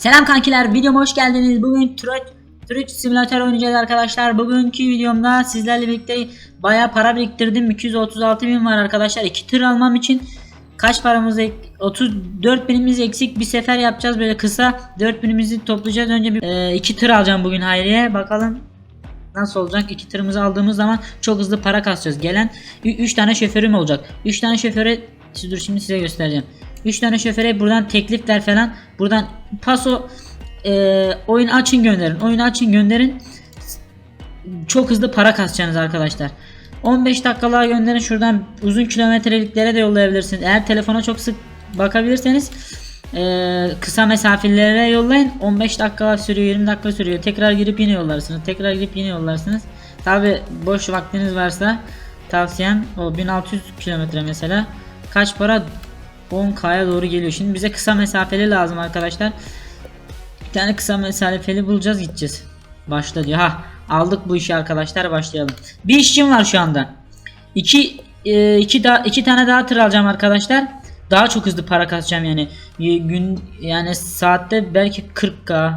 Selam kankiler videoma hoş geldiniz. Bugün Truck Truck Simulator oynayacağız arkadaşlar. Bugünkü videomda sizlerle birlikte bayağı para biriktirdim. 236 bin var arkadaşlar. 2 tır almam için kaç paramız ek 34 binimiz eksik bir sefer yapacağız böyle kısa 4 binimizi toplayacağız. Önce bir 2 tır alacağım bugün Hayriye. Bakalım nasıl olacak? İki tırımızı aldığımız zaman çok hızlı para kasacağız. Gelen 3 tane şoförüm olacak. 3 tane şoföre dur şimdi size göstereceğim. 3 tane şoföre buradan teklifler falan. Buradan paso e, oyun açın gönderin. Oyun açın gönderin. Çok hızlı para kasacaksınız arkadaşlar. 15 dakikalığa gönderin şuradan uzun kilometreliklere de yollayabilirsiniz. Eğer telefona çok sık bakabilirseniz e, kısa mesafelere yollayın. 15 dakika sürüyor 20 dakika sürüyor. Tekrar girip yine yollarsınız. Tekrar girip yine yollarsınız. Tabi boş vaktiniz varsa tavsiyem o 1600 kilometre mesela kaç para 10k'ya doğru geliyor. Şimdi bize kısa mesafeli lazım arkadaşlar. Bir tane kısa mesafeli bulacağız gideceğiz. Başla diyor. Ha aldık bu işi arkadaşlar başlayalım. Bir işim var şu anda. İki, e, iki, iki tane daha tır alacağım arkadaşlar. Daha çok hızlı para kasacağım yani. Gün yani saatte belki 40k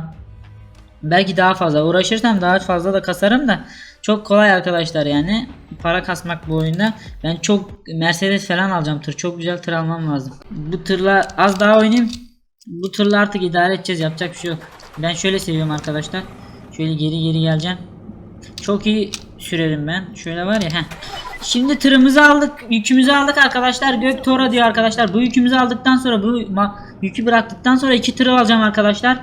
belki daha fazla uğraşırsam daha fazla da kasarım da çok kolay arkadaşlar yani. Para kasmak bu oyunda. Ben çok Mercedes falan alacağım tır. Çok güzel tır almam lazım. Bu tırla az daha oynayayım. Bu tırla artık idare edeceğiz. Yapacak bir şey yok. Ben şöyle seviyorum arkadaşlar. Şöyle geri geri geleceğim. Çok iyi sürerim ben. Şöyle var ya heh. Şimdi tırımızı aldık. Yükümüzü aldık arkadaşlar. Gök Tora diyor arkadaşlar. Bu yükümüzü aldıktan sonra bu yükü bıraktıktan sonra iki tır alacağım arkadaşlar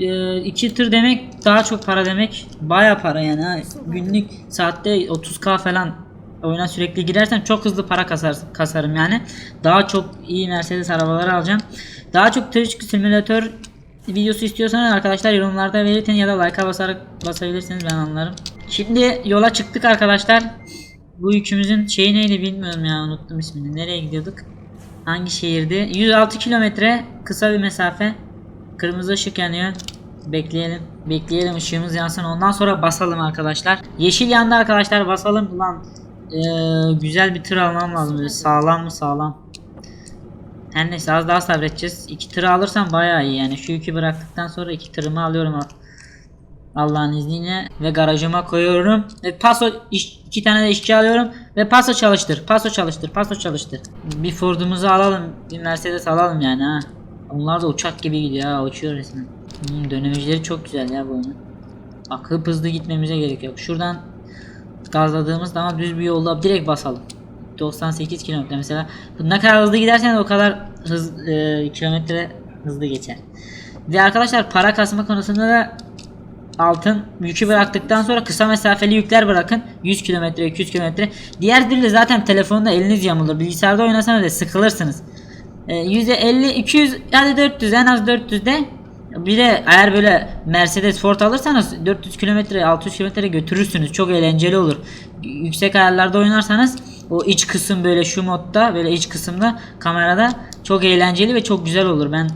e, iki tır demek daha çok para demek. Baya para yani. ha. Günlük saatte 30k falan oyuna sürekli girersem çok hızlı para kasar, kasarım yani. Daha çok iyi Mercedes arabaları alacağım. Daha çok Twitch simülatör videosu istiyorsanız arkadaşlar yorumlarda belirtin ya da like'a basarak basabilirsiniz ben anlarım. Şimdi yola çıktık arkadaşlar. Bu yükümüzün şeyi neydi bilmiyorum ya unuttum ismini. Nereye gidiyorduk? Hangi şehirdi? 106 kilometre kısa bir mesafe. Kırmızı ışık yanıyor. Bekleyelim. Bekleyelim ışığımız yansın. Ondan sonra basalım arkadaşlar. Yeşil yandı arkadaşlar. Basalım. Ulan eee, güzel bir tır almam lazım. Böyle sağlam mı sağlam. Her neyse az daha sabredeceğiz. İki tır alırsam bayağı iyi yani. Şu yükü bıraktıktan sonra iki tırımı alıyorum. Allah'ın izniyle ve garajıma koyuyorum. Ve paso iş, iki tane de işçi alıyorum ve paso çalıştır. Paso çalıştır. Paso çalıştır. Bir Ford'umuzu alalım. Bir Mercedes alalım yani ha. Onlar da uçak gibi gidiyor ha. Uçuyor resmen. Hmm, dönemecileri çok güzel ya bu oyunun. Bak hıp hızlı gitmemize gerek yok. Şuradan gazladığımız zaman düz bir yolda direkt basalım. 98 kilometre mesela. Ne kadar hızlı gidersen o kadar hız e, kilometre hızlı geçer. Ve arkadaşlar para kasma konusunda da altın yükü bıraktıktan sonra kısa mesafeli yükler bırakın 100 kilometre 200 kilometre diğer türlü zaten telefonda eliniz yamulur bilgisayarda oynasanız da sıkılırsınız ee, %50 200 hadi 400 en az 400'de bir de eğer böyle Mercedes Ford alırsanız 400 kilometre 600 kilometre götürürsünüz çok eğlenceli olur yüksek ayarlarda oynarsanız o iç kısım böyle şu modda böyle iç kısımda kamerada çok eğlenceli ve çok güzel olur ben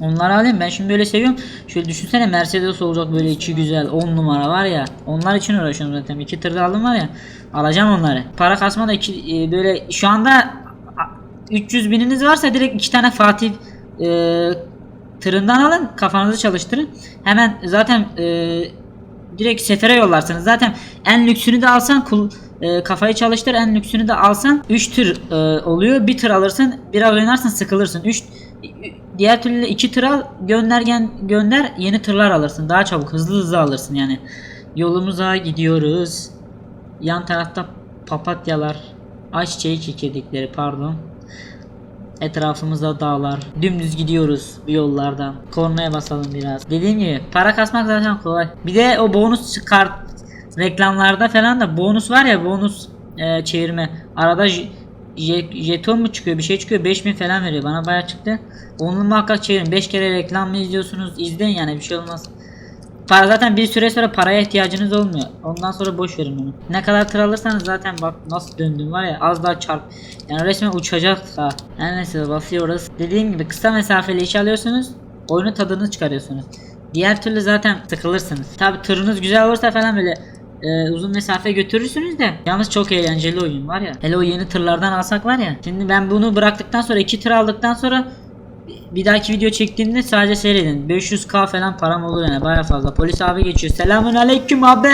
Onları alayım ben şimdi böyle seviyorum. Şöyle düşünsene Mercedes olacak böyle içi güzel 10 numara var ya. Onlar için uğraşıyorum zaten. İki tırda aldım var ya. Alacağım onları. Para kasma da iki, e, böyle şu anda 300 bininiz varsa direkt iki tane Fatih e, tırından alın kafanızı çalıştırın. Hemen zaten e, direkt sefere yollarsınız. Zaten en lüksünü de alsan kul, e, kafayı çalıştır en lüksünü de alsan 3 tır e, oluyor. Bir tır alırsın biraz oynarsın sıkılırsın. 3 diğer türlü 2 tır al göndergen gönder yeni tırlar alırsın. Daha çabuk hızlı hızlı alırsın yani. Yolumuza gidiyoruz. Yan tarafta papatyalar, ayçiçeği çekirdekleri pardon. Etrafımızda dağlar. Dümdüz gidiyoruz bu yollardan. Kornaya basalım biraz. Dediğim gibi para kasmak zaten kolay. Bir de o bonus kart reklamlarda falan da bonus var ya bonus e, çevirme. Arada jeton mu çıkıyor bir şey çıkıyor 5000 falan veriyor bana baya çıktı. Onu muhakkak çevirin 5 kere reklam mı izliyorsunuz izleyin yani bir şey olmaz. Para zaten bir süre sonra paraya ihtiyacınız olmuyor. Ondan sonra boş verin onu. Ne kadar tır alırsanız zaten bak nasıl döndüm var ya az daha çarp. Yani resmen uçacak ha. Her neyse basıyoruz. Dediğim gibi kısa mesafeli iş alıyorsunuz. Oyunu tadını çıkarıyorsunuz. Diğer türlü zaten sıkılırsınız. Tabi tırınız güzel olursa falan böyle e, uzun mesafe götürürsünüz de yalnız çok eğlenceli oyun var ya. Hele o yeni tırlardan alsak var ya. Şimdi ben bunu bıraktıktan sonra iki tır aldıktan sonra Bir dahaki video çektiğimde sadece seyredin. 500k falan param olur yani baya fazla. Polis abi geçiyor. Selamun aleyküm abi.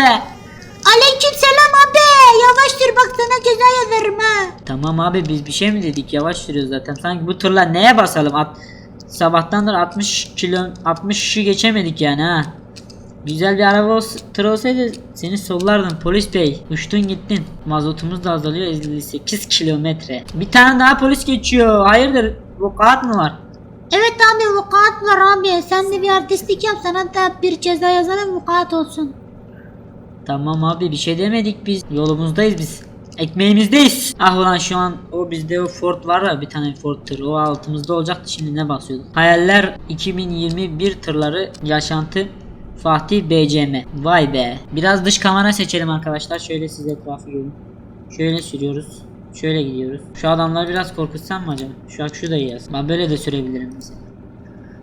Aleyküm selam abi. Yavaştır bak sana ceza yazarım ha. Tamam abi biz bir şey mi dedik? Yavaş sürüyoruz zaten. Sanki bu tırla neye basalım? At Sabahtandır 60 kilo 60'ı geçemedik yani ha. Güzel bir araba olsa, tır olsaydı seni sollardım polis bey. Uçtun gittin. Mazotumuz da azalıyor 58 kilometre. Bir tane daha polis geçiyor. Hayırdır? Vukuat mı var? Evet abi vukuat var abi. Sen de bir artistlik yap sana da bir ceza yazalım vukuat olsun. Tamam abi bir şey demedik biz. Yolumuzdayız biz. Ekmeğimizdeyiz. Ah ulan şu an o bizde o Ford var ya bir tane Ford tır. O altımızda olacaktı şimdi ne basıyorduk. Hayaller 2021 tırları yaşantı Fatih BCM. Vay be. Biraz dış kamera seçelim arkadaşlar. Şöyle size etrafı görün. Şöyle sürüyoruz. Şöyle gidiyoruz. Şu adamları biraz korkutsam mı acaba? Şu an şu da iyi. Ben böyle de sürebilirim mesela.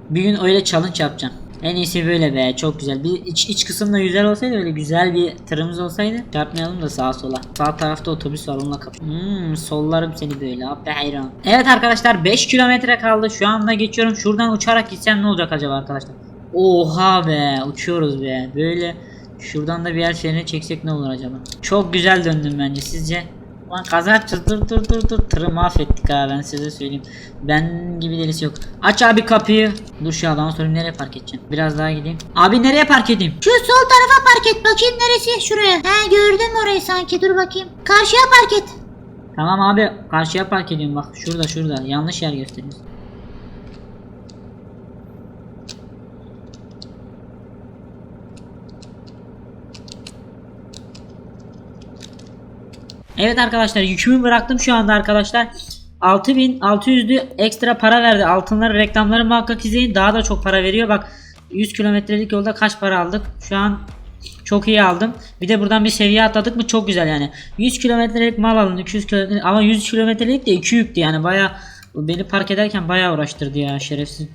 Bir gün öyle challenge yapacağım. En iyisi böyle be çok güzel. Bir iç, iç kısımda güzel olsaydı öyle güzel bir tırımız olsaydı çarpmayalım da sağa sola. Sağ tarafta otobüs var onunla kap. Hmm, sollarım seni böyle abi hayran. Evet arkadaşlar 5 kilometre kaldı. Şu anda geçiyorum. Şuradan uçarak gitsem ne olacak acaba arkadaşlar? Oha be uçuyoruz be. Böyle şuradan da bir yer freni çeksek ne olur acaba? Çok güzel döndüm bence sizce? Lan kaza yapacağız dur dur dur dur. Tırı mahvettik ha ben size söyleyeyim. Ben gibi delisi yok Aç abi kapıyı. Dur şu adama sorayım nereye park edeceğim? Biraz daha gideyim. Abi nereye park edeyim? Şu sol tarafa park et. Bakayım neresi? Şuraya. He gördüm orayı sanki. Dur bakayım. Karşıya park et. Tamam abi karşıya park ediyorum. Bak şurada şurada. Yanlış yer gösteriyorsun Evet arkadaşlar yükümü bıraktım şu anda arkadaşlar 6600'lü ekstra para verdi altınları reklamları muhakkak izleyin daha da çok para veriyor bak 100 kilometrelik yolda kaç para aldık şu an çok iyi aldım. Bir de buradan bir seviye atladık mı çok güzel yani. 100 kilometrelik mal alın 200 kilometrelik ama 100 kilometrelik de 2 yüktü yani baya beni park ederken baya uğraştırdı ya şerefsiz.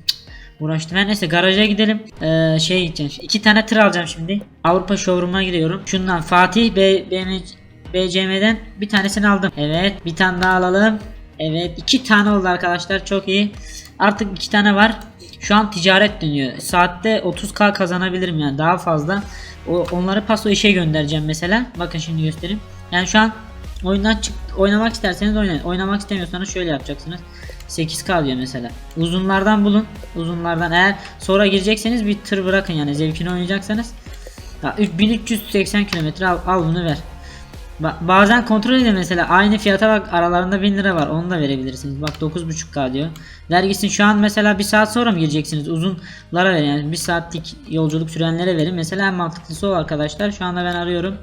Uğraştım. Ben neyse garaja gidelim. Ee, şey gideceğim. İki tane tır alacağım şimdi. Avrupa showroom'a gidiyorum. Şundan Fatih B, BM, BCM'den bir tanesini aldım. Evet bir tane daha alalım. Evet iki tane oldu arkadaşlar çok iyi. Artık iki tane var. Şu an ticaret dönüyor. Saatte 30k kazanabilirim yani daha fazla. O, onları paso işe göndereceğim mesela. Bakın şimdi göstereyim. Yani şu an oyundan çık oynamak isterseniz oynayın. Oynamak istemiyorsanız şöyle yapacaksınız. 8k diyor mesela. Uzunlardan bulun. Uzunlardan eğer sonra girecekseniz bir tır bırakın yani zevkini oynayacaksanız. Ya, 1380 kilometre al, al bunu ver. Ba- bazen kontrol edin mesela aynı fiyata bak aralarında 1000 lira var onu da verebilirsiniz. Bak 9.5k diyor. Vergisini şu an mesela bir saat sonra mı gireceksiniz? Uzunlara verin yani bir saatlik yolculuk sürenlere verin. Mesela en mantıklısı o arkadaşlar. Şu anda ben arıyorum.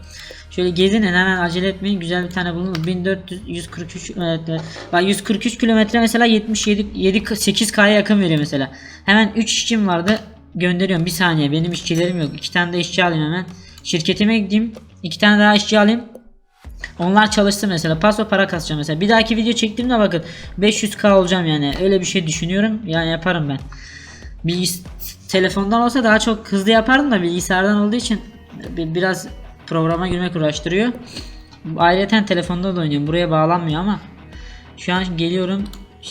Şöyle gezinin hemen acele etmeyin. Güzel bir tane bulun. 1400 143 evet, evet. Bak 143 kilometre mesela 77 7 8k'ya yakın veriyor mesela. Hemen 3 işçim vardı. Gönderiyorum bir saniye. Benim işçilerim yok. 2 tane de işçi alayım hemen. Şirketime gideyim. 2 tane daha işçi alayım. Onlar çalıştı mesela. Paso para kasacağım mesela. Bir dahaki video çektiğimde bakın 500k olacağım yani. Öyle bir şey düşünüyorum. Yani yaparım ben. Bilgis telefondan olsa daha çok hızlı yapardım da bilgisayardan olduğu için bi- biraz programa girmek uğraştırıyor. Ayrıca telefonda da oynuyorum. Buraya bağlanmıyor ama şu an geliyorum.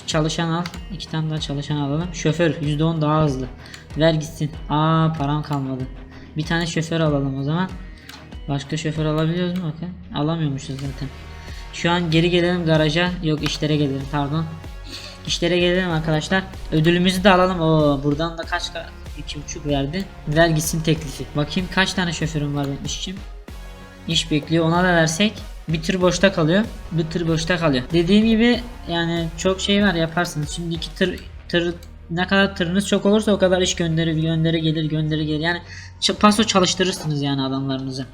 Çalışan al. iki tane daha çalışan alalım. Şoför %10 daha hızlı. Ver gitsin. Aa param kalmadı. Bir tane şoför alalım o zaman. Başka şoför alabiliyoruz mu bakın? Alamıyormuşuz zaten. Şu an geri gelelim garaja. Yok işlere gelelim pardon. İşlere gelelim arkadaşlar. Ödülümüzü de alalım. Oo buradan da kaç ka- iki buçuk verdi. Ver gitsin teklifi. Bakayım kaç tane şoförüm var benim işçim. İş bekliyor ona da versek bir tır boşta kalıyor. Bir tır boşta kalıyor. Dediğim gibi yani çok şey var yaparsınız. Şimdi iki tır tır ne kadar tırınız çok olursa o kadar iş gönderir gönderi gelir gönderi gelir. Yani paso çalıştırırsınız yani adamlarınızı.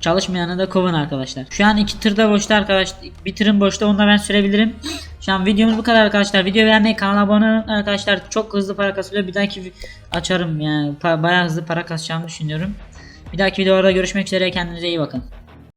Çalışmayanı da kovun arkadaşlar. Şu an iki tırda boşta arkadaşlar. Bir tırın boşta onu da ben sürebilirim. Şu an videomuz bu kadar arkadaşlar. Video beğenmeyi, kanala abone olun arkadaşlar. Çok hızlı para kasılıyor. Bir dahaki açarım yani. Bayağı hızlı para kasacağımı düşünüyorum. Bir dahaki videolarda görüşmek üzere. Kendinize iyi bakın.